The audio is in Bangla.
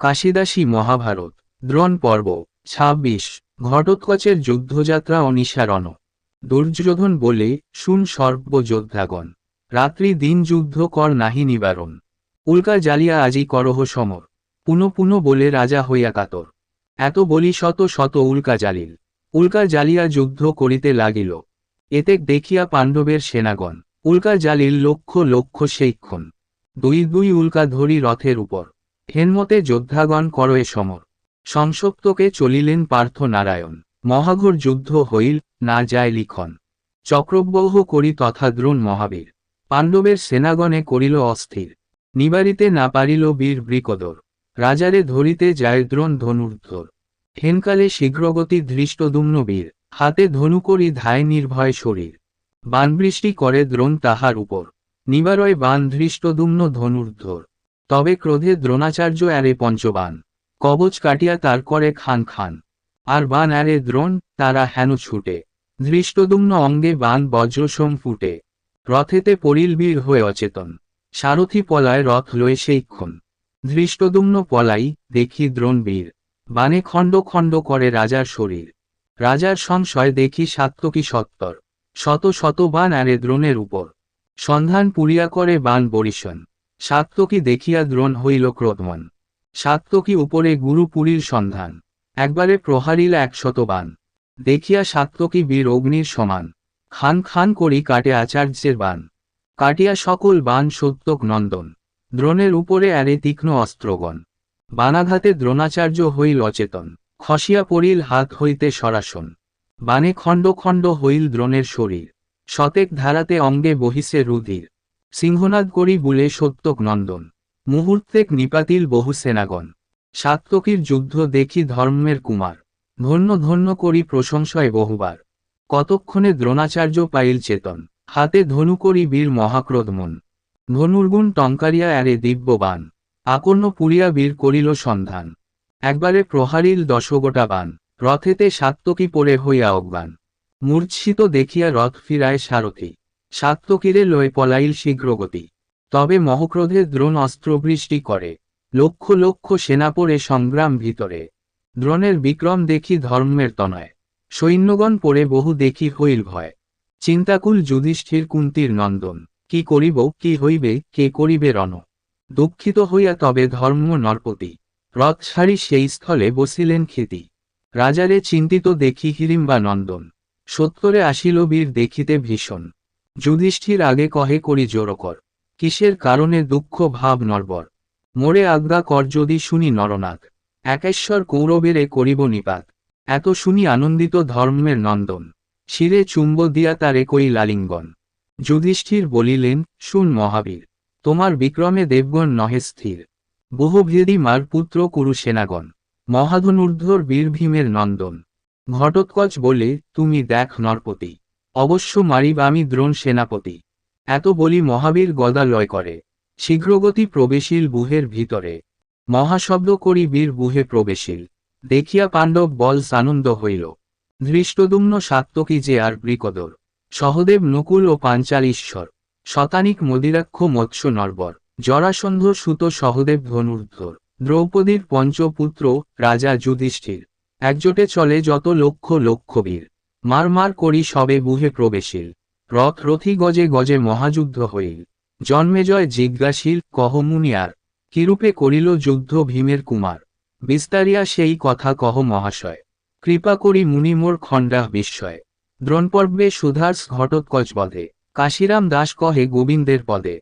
কাশিদাসী মহাভারত, দ্রোণ পর্ব, ছাব্বিশ, ঘটোৎকচের যুদ্ধযাত্রা অনিসারণ। দুর্যোধন বলে, শুন সর্বযোদ্ধাগণ রাত্রি দিন যুদ্ধ কর নাহি নিবারণ। উল্কা জ্বালিয়া আজি করহ সমর, পুন পুন বলে রাজা হইয়া কাতর। এত বলি শত শত উল্কা জ্বালিল। উল্কা জ্বালিয়া যুদ্ধ করিতে লাগিল। এতে দেখিয়া পাণ্ডবের সেনাগণ, উল্কা জ্বালিল লক্ষ লক্ষ সেইক্ষণ দুই দুই উল্কা ধরি রথের উপর। হেনমতে যোদ্ধাগণ করয়ে সমর। সংসপ্তকে চলিলেন পার্থ নারায়ণ। মহাঘোর যুদ্ধ হইল, না যায় লিখন। চক্রব্যহ করি তথা দ্রোণ মহাবীর। পাণ্ডবের সেনাগণে করিল অস্থির। নিবারিতে না পারিল বীর বৃকদর। রাজারে ধরিতে যায় দ্রোণ ধনুর্ধর। হেনকালে শীঘ্রগতি ধৃষ্টদুম্ন বীর। হাতে ধনু করি ধায় নির্ভয় শরীর। বানবৃষ্টি করে দ্রোণ তাহার উপর। নিবারয় বান ধৃষ্টদুম্ন ধনুর্ধর। তবে ক্রোধে দ্রোণাচার্য অ্যারে পঞ্চবান। কবচ কাটিয়া তার করে খান খান। আর বান অ্যারে দ্রোণ, তারা হেন ছুটে। ধৃষ্টদুম্ন অঙ্গে বান বজ্রসম ফুটে। রথেতে পরিল বীর হয়ে অচেতন। সারথি পলায় রথ লয়ে সেইক্ষণ ধৃষ্টদুম্ন পলাই, দেখি দ্রোণ বীর। বানে খণ্ড খণ্ড করে রাজার শরীর। রাজার সংশয় দেখি সাত্তকী সত্তর। শত শত বান আরে দ্রোণের উপর। সন্ধান পুরিয়া করে বান বরিশন। সাত্তকী দেখিয়া দ্রোণ হইল ক্রোধমন। সাত্তকী উপরে গুরুপুরীর সন্ধান। একবারে প্রহারিল একশত বান দেখিয়া সাত্তকী বীর অগ্নির সমান। খান খান করি কাটে আচার্যের বান। কাটিয়া সকল বান সত্যক নন্দন। দ্রোণের উপরে আরে তীক্ষ্ণ অস্ত্রগণ। বানাঘাতে দ্রোণাচার্য হইল অচেতন। খসিয়া পড়িল হাত হইতে সরাসন। বানে খণ্ড খণ্ড হইল দ্রোণের শরীর। শতেক ধারাতে অঙ্গে বহিছে রুধির। সিংহনাদ করি বুলে সত্যক নন্দন। মুহূর্তেক নিপাতিল বহু সেনাগণ। সাত্তকীর যুদ্ধ দেখি ধর্মের কুমার। ধন্য ধন্য করি প্রশংসয় বহুবার। কতক্ষণে দ্রোণাচার্য পাইল চেতন। হাতে ধনু করি বীর মহাক্রোধমন। ধনুর্গুণ টঙ্কারিয়া অ্যারে দিব্যবান। আকর্ণ পুরিয়া বীর করিল সন্ধান। একবারে প্রহারিল দশগোটা বান। রথেতে সাত্তকী পড়ে হইয়া অজ্ঞান। মূর্ছিত দেখিয়া রথ ফিরায় সারথি। সাত্তকীরে লয়ে পলাইল শীঘ্রগতি। তবে মহক্রোধে দ্রোণ অস্ত্রবৃষ্টি করে। লক্ষ লক্ষ সেনা পড়ে সংগ্রাম ভিতরে। দ্রোণের বিক্রম দেখি ধর্মের তনয়। সৈন্যগণ পড়ে বহু দেখি হইল ভয়। চিন্তাকুল যুধিষ্ঠির কুন্তির নন্দন। কি করিব, কি হইবে, কে করিবে রণ। দুঃখিত হইয়া তবে ধর্ম নরপতি। রথ সারি সেই স্থলে বসিলেন খেতি। রাজারে চিন্তিত দেখি হিরিম্বা নন্দন। সত্তরে আসিল বীর দেখিতে ভীষণ। যুধিষ্ঠির আগে কহে করি জোরকর কিসের কারণে দুঃখ ভাব নরবর মোরে আজ্ঞা কর যদি শুনি নরনাগ। একেশ্বর কৌরবেরে করিব নিপাত। এত শুনি আনন্দিত ধর্মের নন্দন। শিরে চুম্ব দিয়া তারে কই লালিঙ্গন। যুধিষ্ঠির বলিলেন, শুন মহাবীর, তোমার বিক্রমে দেবগণ নহে স্থির। বহুভেদী মার পুত্র কুরু সেনাগণ মহাধনুর্ধর বীর ভীমের নন্দন। ঘটোৎকচ বলে, তুমি দেখ নরপতি। অবশ্য মারিব আমি দ্রোণ সেনাপতি। এত বলি মহাবীর গদা লয় করে। শীঘ্রগতি প্রবেশিল বুহের ভিতরে। মহাশব্দ করি বীর বুহে প্রবেশিল। দেখিয়া পাণ্ডব বল সানন্দ হইল। ধৃষ্টদুম্ন সাত্তকী যে আর বৃকদর সহদেব নকুল ও পাঞ্চালীশ্বর শতানিক মদিরাক্ষ মৎস্য নরবর। জরাসন্ধ সুত সহদেব ধনুর্ধর। দ্রৌপদীর পঞ্চপুত্র রাজা যুধিষ্ঠির। একজোটে চলে যত লক্ষ লক্ষ বীর মার মার করি সবে বুহে প্রবেশিল। রথ রথি গজে গজে মহাযুদ্ধ হইল। জন্মেজয় জিজ্ঞাসীল, কহ মুনিয়ার, কিরূপে করিল যুদ্ধ ভীমের কুমার? বিস্তারিয়া সেই কথা কহ মহাশয়। কৃপা করি মুনিমোর খণ্ডাহ বিস্ময়। দ্রোণপর্বে সুধার্স ঘটোৎকচ বধে। কাশিরাম দাস কহে গোবিন্দের পদে।